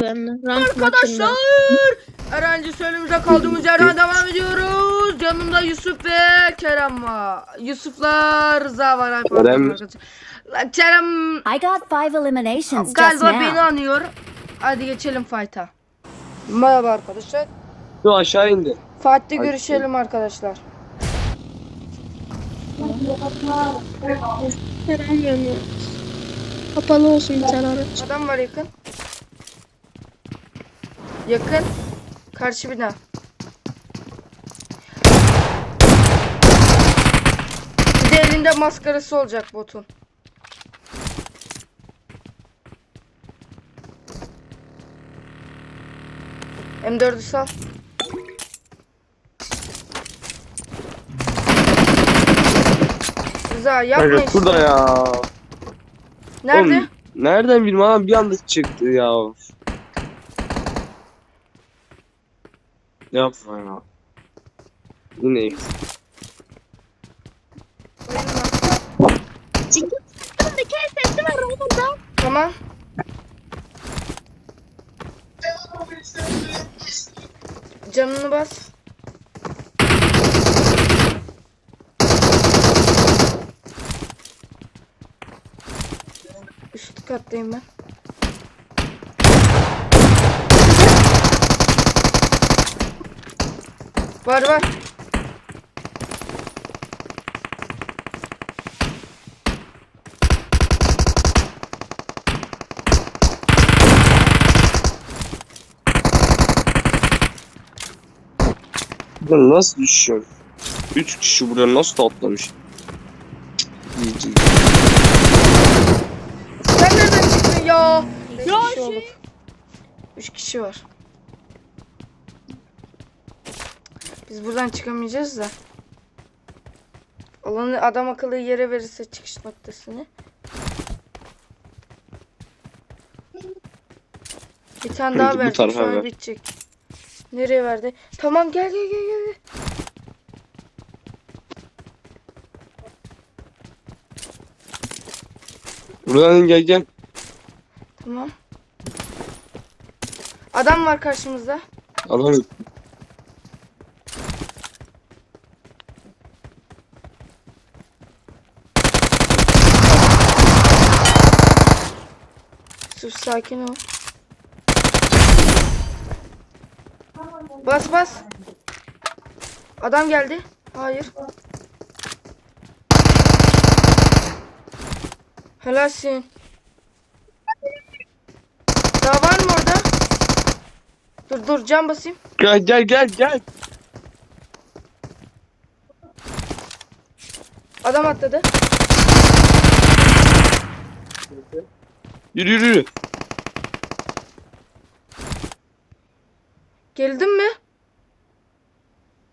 Ben rank Arkadaşlar. Erenci sölümüze kaldığımız yerden devam ediyoruz. Yanımda Yusuf ve Kerem var. Yusuf'la Rıza var. Kerem. Kerem I got five eliminations just galiba beni now. anıyor. Hadi geçelim fight'a. Merhaba arkadaşlar. Şu aşağı indi. Fight'te görüşelim arkadaşlar. Kerem yanıyor. Kapalı olsun bir tane araç. Adam var yakın. Yakın. Karşı bina. Bir de elinde maskarası olacak botun. M4'ü sal. Rıza yapma Evet, işte. burada ya. Nerede? Oğlum, nereden bileyim adam bir anda çıktı ya. Yapma ya. Yine iyi. Tamam. Canını bas. Üst kattayım ben. Var var. Buradan nasıl düşüyor? Üç kişi buraya nasıl atlamış? Cici. Sen nereden çıktın ya? Beş Ya kişi şey- olduk. Üç kişi var. Biz buradan çıkamayacağız da. Alanı adam akıllı yere verirse çıkış noktasını. Bir tane daha verdi. Sonra ver. bitecek. Nereye verdi? Tamam gel gel gel gel. Buradan gel gel. Tamam. Adam var karşımızda. Adam sakin ol. Bas bas. Adam geldi. Hayır. Helalsin. Daha var mı orada? Dur dur cam basayım. gel gel gel gel. Adam atladı. Yürü yürü. yürü. Geldin mi?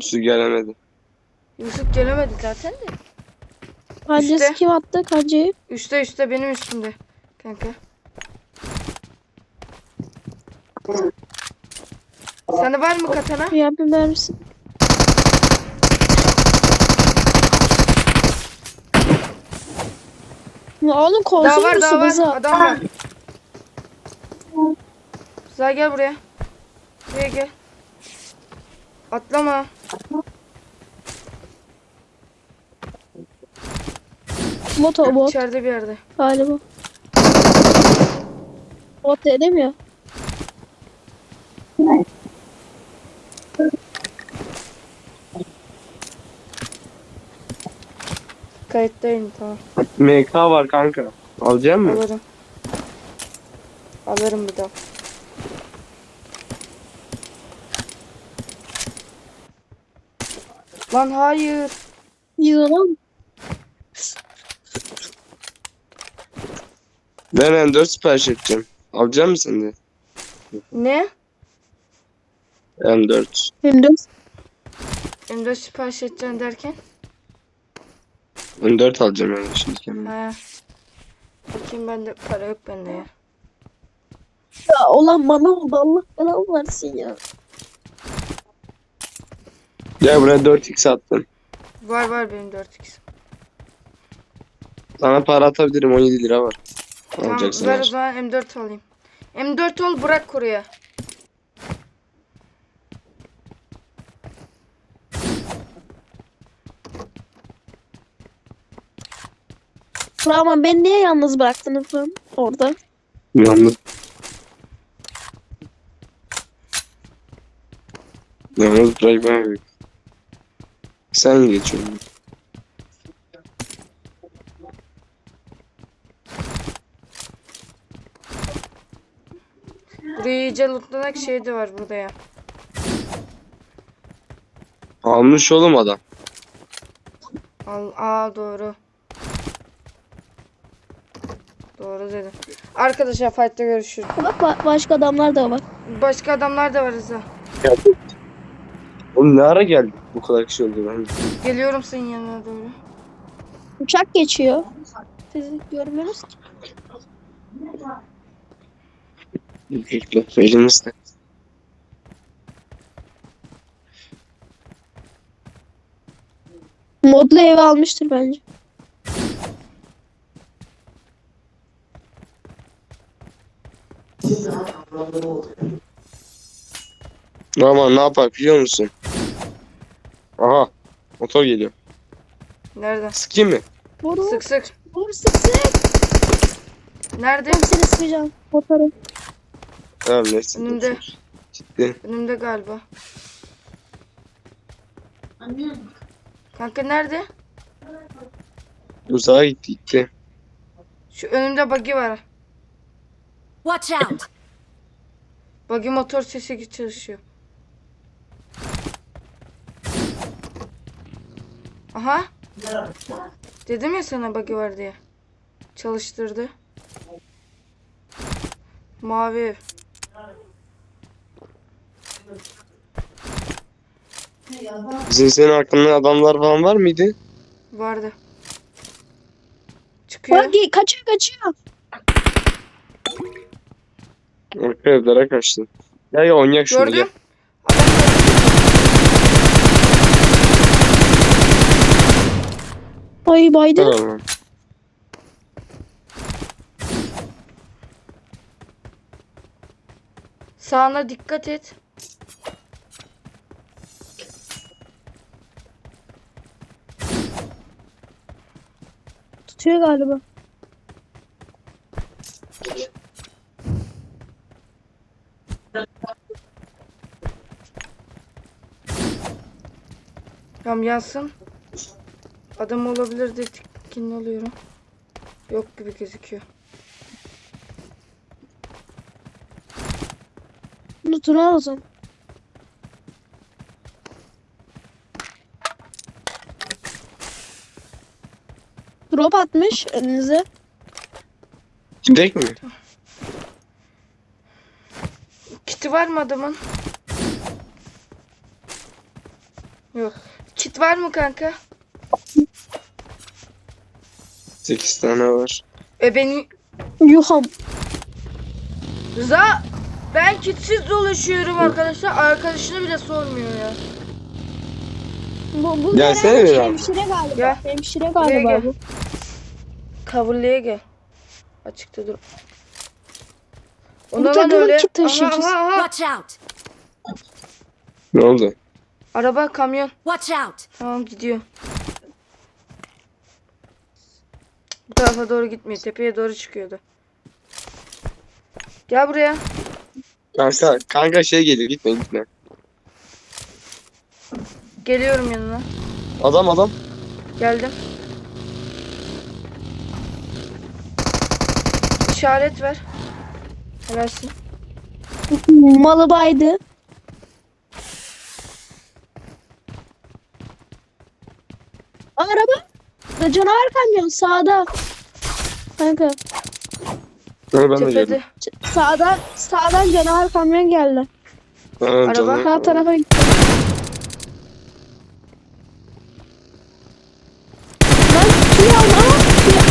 Su gelemedi. Yusuf gelemedi zaten de. Kancası kim attı kancayı? Üste üste benim üstümde. Kanka. Sende var mı katana? Ya bir. Ya oğlum Daha kovsun var daha var. musun Adam var. Rıza gel buraya. Buraya gel. Atlama. Bot o bot İçeride bir yerde. galiba. Bot dedim ya. Kayıttayım tamam. MK var kanka. Alacak mısın? Alırım. Alırım bir daha. Lan hayır. Ona Ben M4 sipariş edeceğim. Alacak mısın sen de? Ne? M4. hem de M4 sipariş edeceğim derken? M4 alacağım yani şimdi kendime. Ha. Bakayım bende para yok bende ya. ya olan bana oldu Allah belanı versin ya. Gel buraya 4x attım. Var var benim 4x. Sana para atabilirim 17 lira var. Tamam Alacaksın. ver o eğer. zaman M4 alayım. M4 ol bırak kuruya. Ama ben niye yalnız bıraktınız lan orada? Yalnız. Yalnız bırak Sen geçiyorsun. Buraya iyice lootlanak şey de var burada ya. Almış oğlum adam. Al, aa doğru. Doğru dedim. Arkadaşlar fight'ta görüşürüz. Bak ba- başka adamlar da var. Başka adamlar da var Rıza. Oğlum ne ara geldik bu kadar kişi oldu ben. Geliyorum senin yanına doğru. Uçak geçiyor. Siz görmüyoruz ki. Bekle elimizde. Modlu eve almıştır bence. Ama ne yapar biliyor musun? Motor geliyor. Nerede? Sıkayım mı? Vur Sık sık. vur sık sık. Nerede? Ben seni sıkacağım. Motoru. Tamam neyse. Önümde. Ciddi. Önümde galiba. Kanka nerede? Uzağa gitti gitti. Şu önümde buggy var. Watch out! Buggy motor sesi çalışıyor. Aha. Dedim ya sana buggy var diye. Çalıştırdı. Mavi ev. Bizim senin hakkında adamlar falan var mıydı? Vardı. Çıkıyor. Bak kaçıyor kaçıyor. Arka evlere kaçtı. Ya ya oynayak şunu gel. Gördüm. Adam Ay baydı. Tamam. Sağına dikkat et. Tutuyor galiba. Tam yansın. Adam olabilir diye tekinli alıyorum. Yok gibi gözüküyor. Nutunu al o zaman. Drop atmış önünüze. Gidek mi? Kiti var mı adamın? Yok. Kit var mı kanka? 8 tane var. E beni Yuham. Rıza ben kitsiz dolaşıyorum arkadaşlar. Arkadaşını bile sormuyor ya. Bu, bu Gelsene herhalde bir abi. hemşire galiba. Gel. Hemşire Buraya galiba gel. bu. Kavurluya gel. Açıkta dur. Ona lan takımın öyle. aha, aha. Watch out! Ne oldu? Araba kamyon. Watch out! Tamam gidiyor. Bu tarafa doğru gitmiyor. Tepeye doğru çıkıyordu. Gel buraya. Kanka, kanka şey geliyor gitme gitme. Geliyorum yanına. Adam adam. Geldim. İşaret ver. Helalsin. Malı baydı. Araba. Da Canavar kamyon sağda. Kanka Ha, ben de geldim. ç- sağdan sağdan canavar kamyon geldi. Ha, Araba. canım. Sağ tarafa gitti. Lan kutuyu al ama kutuyu-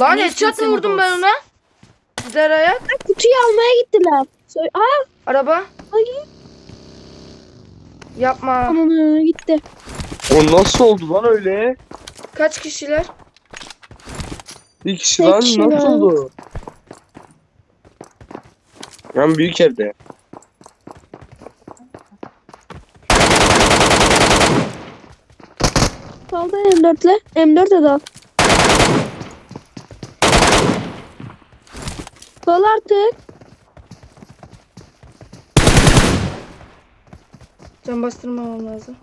Lan Ne headshot mı istiyorsun vurdum ben ona? Gider ayak. kutuyu almaya gittiler. Söyle, aa Araba. ay, Yapma. aman gitti. O nasıl oldu lan öyle? Kaç kişiler? Bir kişi Tek lan kişi nasıl var. oldu? Ben büyük evde. Kaldı M4'le. M4 de dal. Kal artık. Can bastırmamam lazım.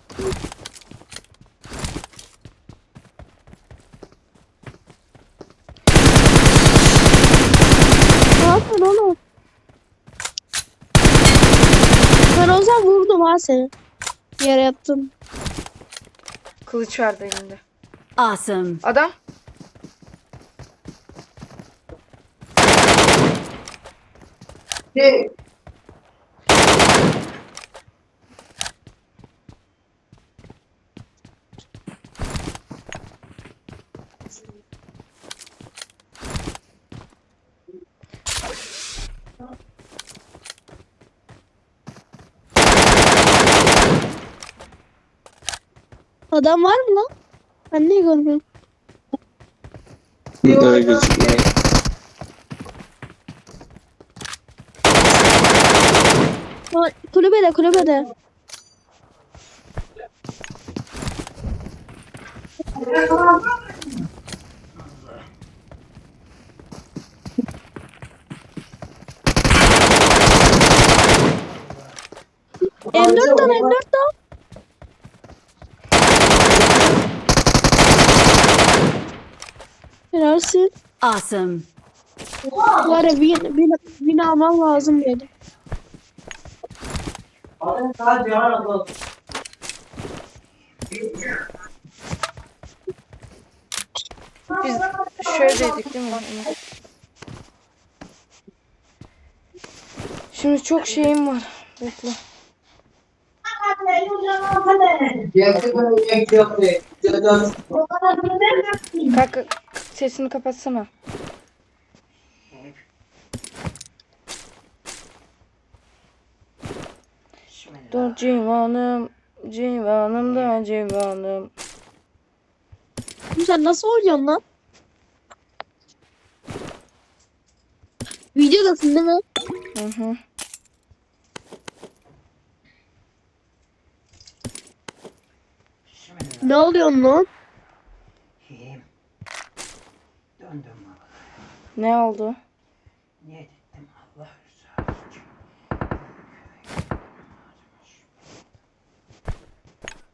Ne yapıyorsun oğlum? Ben o ha seni. Yere yattım. Kılıç vardı elinde. Awesome. Adam. Adam var mı lan? Ben niye görmüyorum? Burada gözükmüyor. Ha, kulübede kulübede. M4 dan M4 Helalsin. Awesome. Var ya bin, bin, bin alman lazım dedi. Biz şöyleydik değil mi? Şimdi çok şeyim var. Bekle. Kanka sesini kapatsana. Dur civanım, civanım da civanım. Sen nasıl oynuyorsun lan? Videodasın değil mi? Hı hı. Ne oluyorsun lan? Döndüm ama. Ne oldu? Niye dedim Allah rızası için.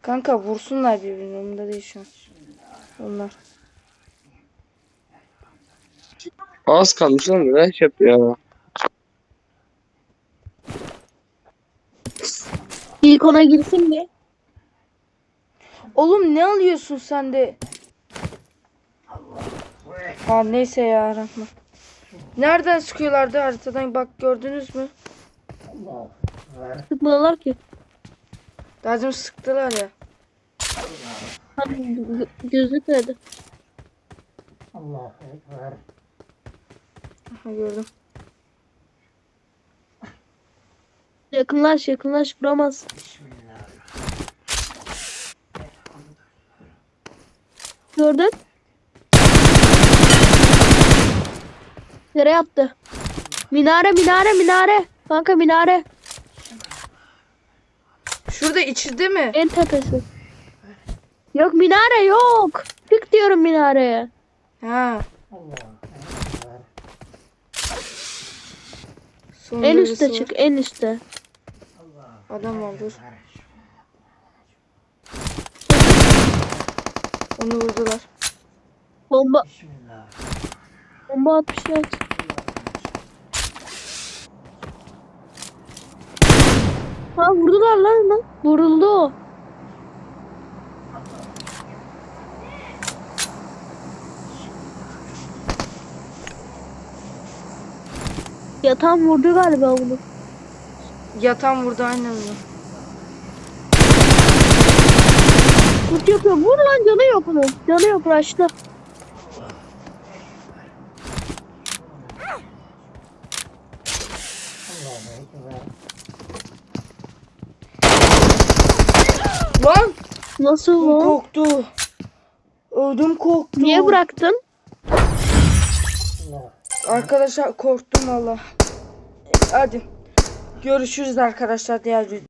Kanka vursunlar birbirini umurumda değil şu an. Onlar. Az kalmış lan ne yap ya. İlk ona girsin mi? Oğlum ne alıyorsun sen de? Ha neyse ya Rahman. Nereden sıkıyorlardı haritadan bak gördünüz mü? Sıkmadılar ki. Önce sıktılar ya. Hani gö- gözükmedi. Allahu Ekber. Aha gördüm. Yakınlaş yakınlaş vuramaz. Bismillah. Gördün? Yere yattı. Minare minare minare. Kanka minare. Şurada içinde mi? En tepesi. Yok minare yok. Tık diyorum minareye. Ha. Sonunda En üste var. çık en üste. Adam dur. Onu vurdular. Bomba bomba atmışlar. Ha vurdular lan lan. Vuruldu o. Yatan vurdu galiba bunu. Yatan vurdu aynen onu. Kurt yapıyor. Vur lan canı yok onun. Canı yok raşla. Allahu Ekber. Lan! Nasıl o? Korktu. Ödüm korktu. Niye bıraktın? Arkadaşlar korktum valla. Hadi. Görüşürüz arkadaşlar diğer videoda.